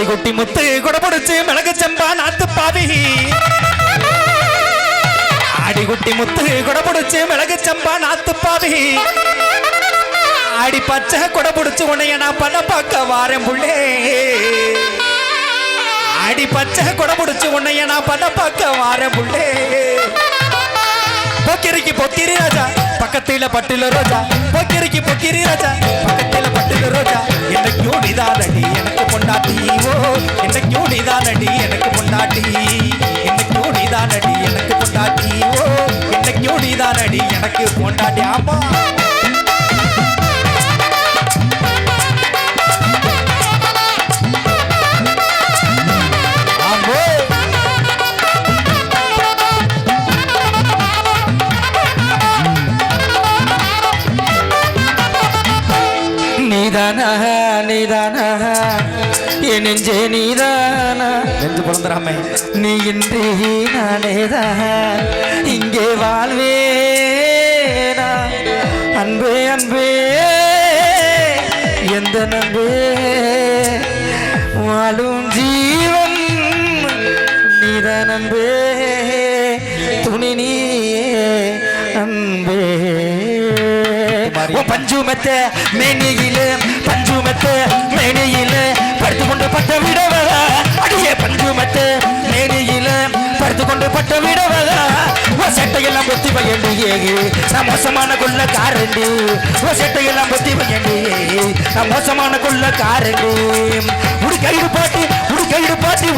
அடிகுட்டி முத்து குடபுடிச்சு மிளகு செம்பா நாத்து பாவி. அடிகுட்டி முத்து குடபுடிச்சு மிளகு செம்பா நாத்து பாவி. அடி பச்சை குடபுடிச்சு உன்னைய நான் பண்ண பார்க்க வாரேன் புள்ளே. அடி பச்சை குடபுடிச்சு உன்னைய நான் பண்ண பார்க்க வாரேன் புள்ளே. பொக்கிரிக்கு பொக்கிரி ராஜா பக்கத்தில பட்டில ரோஜா. பொக்கிரிக்கு பொக்கிரி ரோஜா. பக்கத்தில பட்டில ரோஜா. என்னைக்கும் நீதானடி எனக்கு பொண்டாட்டி. ஓ என்னைக்கும் நீதானடி எனக்கு பொண்டாட்டி. என்னைக்கும் நீதானடி எனக்கு பொண்டாட்டி. ஓ என்னைக்கும் நீதானடி எனக்கு பொண்டாட்டி. ஆமா. என் நெஞ்சே நீதானா? நெஞ்சு பிறந்துடாம நீ இன்றி நானேதான் இங்கே வாழ்வேனா? அன்பே அன்பே எந்த நம்பே வாழும் ஜீவன் நீதான் அன்பே. துணி நீயே அன்பே. பஞ்சுமத்த மேனியில பஞ்சுமத்த மேனியில படுத்து கொண்டு பட்ட விடவதா அடியே பஞ்சுமத்த மேனியில படுத்து கொண்டு பட்ட விடவதா ஓ செட்டையெல்லாம் பொத்தி பையண்டி நான் மோசமான கொள்ள காரண்டி. ஓ செட்டையெல்லாம் பொத்தி பையண்டி நான் மோசமான கொள்ள காரண்டி. உடி கைடு பாட்டி உடி கைடு பாட்டி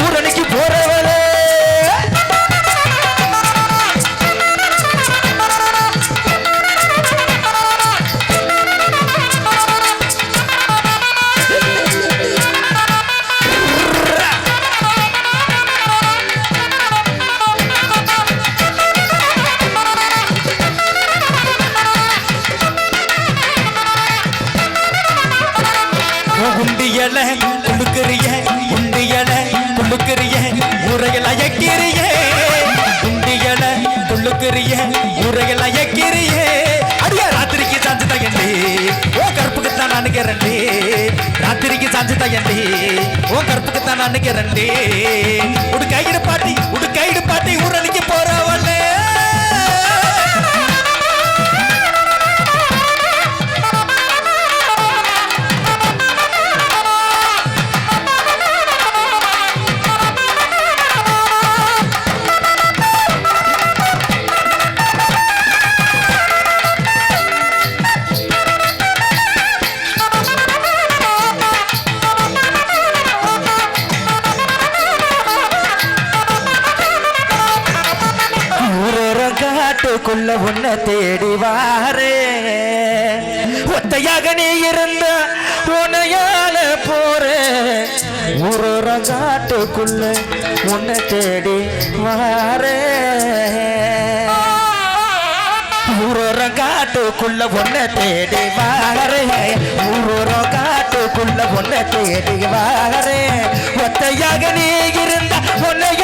உண்டியல குடுக்கறிய உண்டியல குடுக்கறிய உரையல அயக்கிறிய. உண்டியல குடுக்கறிய உரையல அயக்கிறிய. அடியா ராத்திரிக்கு சாஞ்சு தயண்டி ஓ கருப்புக்கு தான் நான் ராத்திரிக்கு சாஞ்சு தயண்டி ஓ கருப்புக்கு தான் நான் ஊரோரம் காட்டுக்குள்ள உன்னை தேடி வாரே ஒத்தையாக நீ இருந்த உனையால போற. ஒரு காட்டுக்குள்ள உன்னை தேடி வாரே. ஊரோரம் காட்டுக்குள்ள ஒன்ன தேடி வாரே. ஊரோரம் காட்டுக்குள்ள ஒன்ன தேடி வாரே. ஒத்தையாக நீ இருந்த ஒன்னைய